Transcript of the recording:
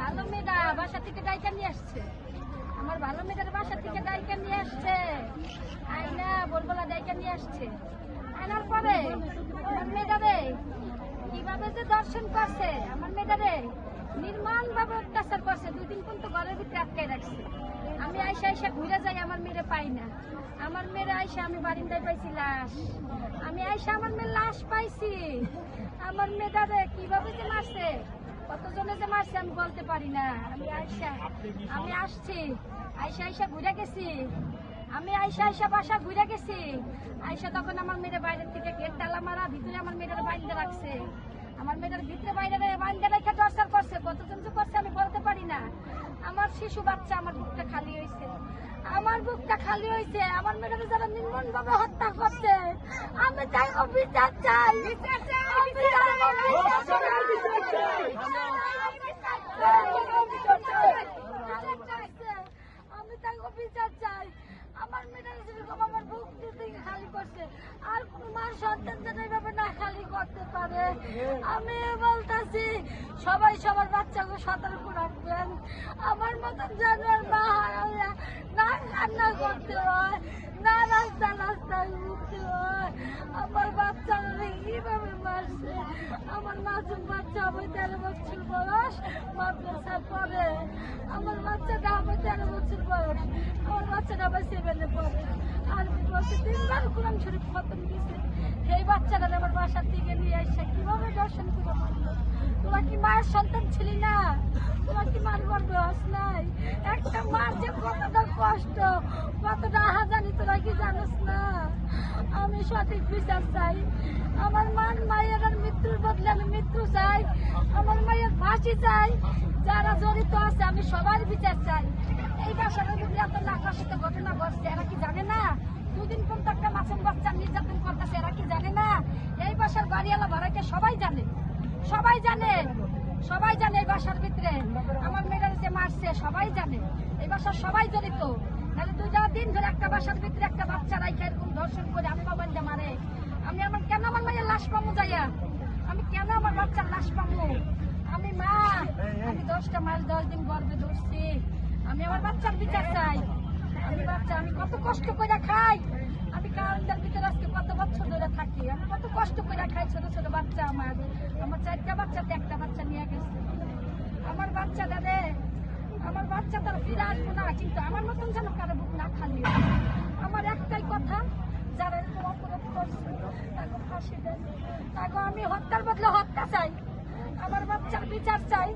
ভালো মেয়েটা বাসা থেকে ডাইকা নিয়ে আসছে। আমার ভালো মেয়েটার বাসা থেকে ডাইকা নিয়ে আসছে। আইনা বলবলা ডাইকা নিয়ে আসছে। আনার পরে মেয়েটারে কীভাবে যে দর্শন করছে, আমার মেয়েটারে নির্মাণ ভাবে অত্যাচার করছে, দুই দিন পর্যন্ত ঘরের ভিতরে আটকাই রাখছে। আমি আইসা আইসা ঘুরে যাই, আমার মেয়েরে পাই না। আমার মেয়ের আইসা আমি বারিন্দায় পাইছি লাশ। আমি আইসা আমার মেয়ের লাশ পাইছি। আমার মেয়েটারে কীভাবে যে মারছে কতজনে যে মারছে আমি বলতে পারি না। আমি আইসা আমি আসছি। আইসা আইসা ঘুরে গেছি। আমি আইসা আইসা বাসা ঘুরে গেছি। আইসা তখন আমার মেয়ের বাইরের থেকে গেট তালা মারা ভিতরে আমার মেয়েটার বাইন্দা রাখছে। আমার মেয়েটার ভিতরে বাইরে বাইন্দা রেখে টর্চার করছে। কতজন যে করছে আমি বলতে পারি না। আমার শিশু বাচ্চা আমার বুকটা খালি হয়েছে আমার বুকটা খালি হয়েছে আমার মেয়েটাকে যারা নির্মম ভাবে হত্যা করছে আমি তাই অবিচার চাই আমি তাই অবিচার চাই। আমি তাই অবিচার চাই আমার মেয়েটা যেরকম আমার বুক দিতে খালি করছে আর কোন মার সন্তান যেন এইভাবে না খালি করতে পারে। আমি বলতেছি, সবাই সবার বাচ্চাকে সতর্ক রাখবেন। আমার মতন জানোয়ার মা হারালে না কান্না করতে হয়, না রাস্তা রাস্তায় ঘুরতে হয়। আমার বাচ্চারা কীভাবে মারছে? আমার মাসুম বাচ্চা আমার তেরো বছর বয়স মাদ্রাসা পড়ে। আমার বাচ্চাটা আমার তেরো বছর বয়স, আমার বাচ্চাটা আমার সেভেনে পড়ে। বলছে তিনবার কোরআন শরীফ দিছে এই বাচ্চাটা আমার বাসার থেকে নিয়ে আসছে। কীভাবে দর্শন করে মারলো তোরা কি মায়ের সন্তান ছিলি না? তোরা কি মার হস নাই? একটা মার যে কতটা কষ্ট, কতটা আহাজানি তোরা কি জানিস না? আমি সঠিক বিচার চাই। আমার মান মায়ের মৃত্যুর বদলে আমি মৃত্যু চাই। আমার মায়ের ফাঁসি চাই। যারা জড়িত আছে, আমি সবার বিচার চাই। এই বাসার যদি এত নাকাশিত ঘটনা ঘটছে, এরা কি জানে না? দুদিন পর্যন্ত একটা মাছের বাচ্চা, নির্যাতন করতেছে, এরা কি জানে না? এই বাসার বাড়িওয়ালা ভাড়াকে সবাই জানে। সবাই জানে সবাই জানে এই বাসার ভিতরে। আমার মেয়েরা যে মারছে, সবাই জানে। এই বাসার সবাই জড়িত। তাহলে দুইটা দিন ধরে একটা বাসার ভিতরে একটা বাচ্চা রাইখা এরকম ধর্ষণ করে আমি বাবা মারে। আমি আমার কেন আমার মায়ের লাশ পাবো যাইয়া? আমি কেন আমার বাচ্চার লাশ পাবো আমি মা, আমি দশটা মাইল দশ দিন গর্বে ধরছি। আমি আমার বাচ্চার বিচার চাই। আমি বাচ্চা, আমি কত কষ্ট করে খাই। আমি কারেন্টের ভিতরে আজকে কত বছর ধরে থাকি। আমি কত কষ্ট করে খাই ছোট ছোট বাচ্চা আমার। আমার চারটা বাচ্চাতে একটা বাচ্চা নিয়ে গেছে। আমার বাচ্চাটা রে আমার বাচ্চা তার ফিরে আসব না, কিন্তু আমার মতন যেন কারও বুক না খালি আমার একটাই কথা, যারা এরকম অপরাধ করছে, তাকে ফাঁসি দেয় তাকে আমি হত্যার বদলে হত্যা চাই। আমার বাচ্চার বিচার চাই।